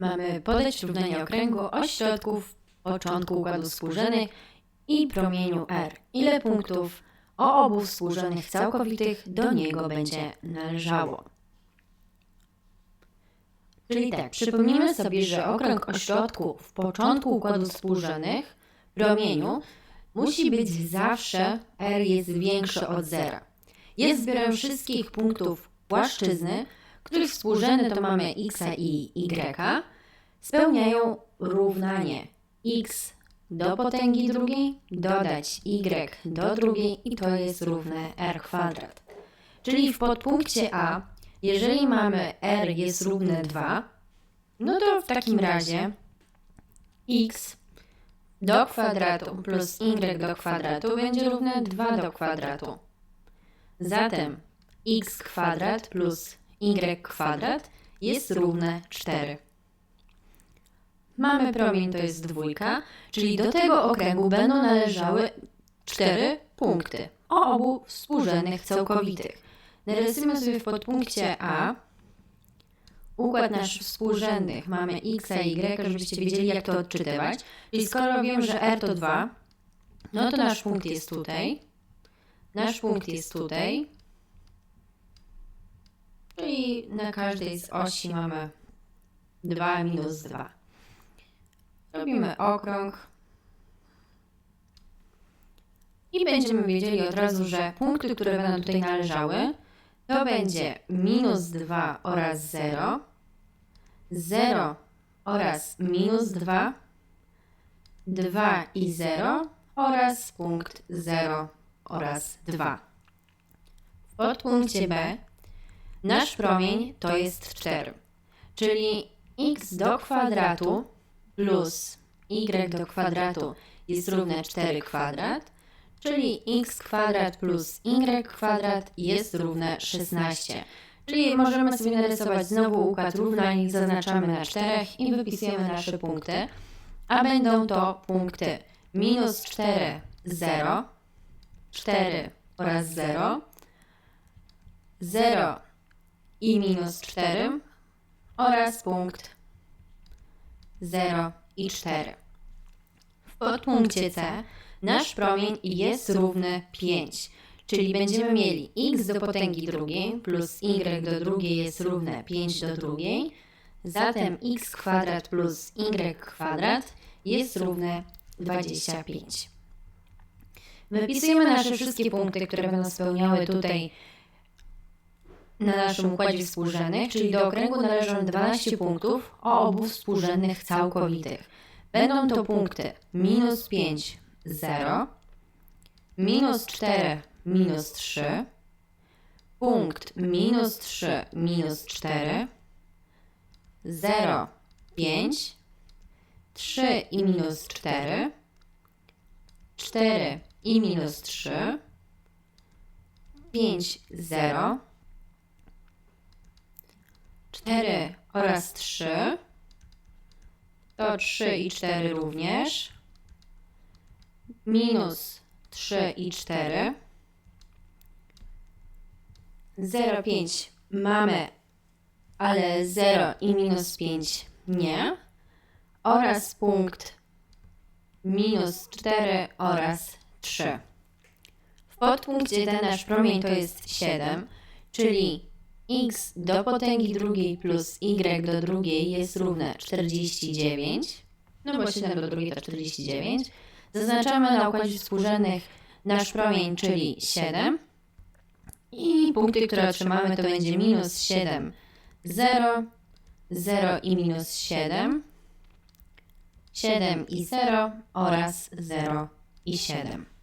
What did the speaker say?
mamy podać równanie okręgu ośrodków początku układu współrzędnych i promieniu R. Ile punktów o obu współrzędnych całkowitych do niego będzie należało. Czyli tak, przypomnijmy sobie, że okręg ośrodku w początku układu współrzędnych, promieniu, musi być zawsze R jest większe od zera. Jest zbiorem wszystkich punktów płaszczyzny, których współrzędne to mamy x i y, spełniają równanie x do potęgi drugiej dodać y do drugiej i to jest równe r kwadrat. Czyli w podpunkcie A, jeżeli mamy r jest równe 2, no to w takim razie x do kwadratu plus y do kwadratu będzie równe 2 do kwadratu. Zatem x kwadrat plus y kwadrat jest równe 4. Mamy promień, to jest dwójka, czyli do tego okręgu będą należały 4 punkty o obu współrzędnych całkowitych. Narysujmy sobie w podpunkcie A układ nasz współrzędnych. Mamy x, a y, żebyście wiedzieli, jak to odczytywać. Czyli skoro wiem, że r to 2, no to nasz punkt jest tutaj. Nasz punkt jest tutaj. Czyli na każdej z osi mamy 2 minus 2. Robimy okrąg. I będziemy wiedzieli od razu, że punkty, które będą tutaj należały, to będzie minus 2 oraz 0, 0 oraz minus 2, 2 i 0 oraz punkt 0 oraz 2. W podpunkcie B nasz promień to jest 4, czyli x do kwadratu plus y do kwadratu jest równe 4 kwadrat, czyli x kwadrat plus y kwadrat jest równe 16. Czyli możemy sobie narysować znowu układ równań, zaznaczamy na 4 i wypisujemy nasze punkty, a będą to punkty minus 4, 0, 4 oraz 0, 0 i minus 4 oraz punkt 0 i 4. W podpunkcie C nasz promień jest równy 5, czyli będziemy mieli x do potęgi drugiej plus y do drugiej jest równe 5 do drugiej, zatem x kwadrat plus y kwadrat jest równe 25. Wypisujemy nasze wszystkie punkty, które będą spełniały tutaj na naszym układzie współrzędnych, czyli do okręgu należą 12 punktów o obu współrzędnych całkowitych. Będą to punkty minus 5, 0, minus 4, minus 3, punkt minus 3, minus 4, 0, 5, 3 i minus 4, 4 i minus 3, 5, 0, 4 oraz 3, to 3 i 4 również, minus 3 i 4, 0, 5 mamy, ale 0 i minus 5 nie, oraz punkt minus 4 oraz 3. W podpunkcie ten nasz promień to jest 7, czyli x do potęgi drugiej plus y do drugiej jest równe 49, no bo 7 do drugiej to 49. Zaznaczamy na układzie współrzędnych nasz promień, czyli 7. I punkty, które otrzymamy, to będzie minus 7, 0, 0 i minus 7, 7 i 0 oraz 0 i 7.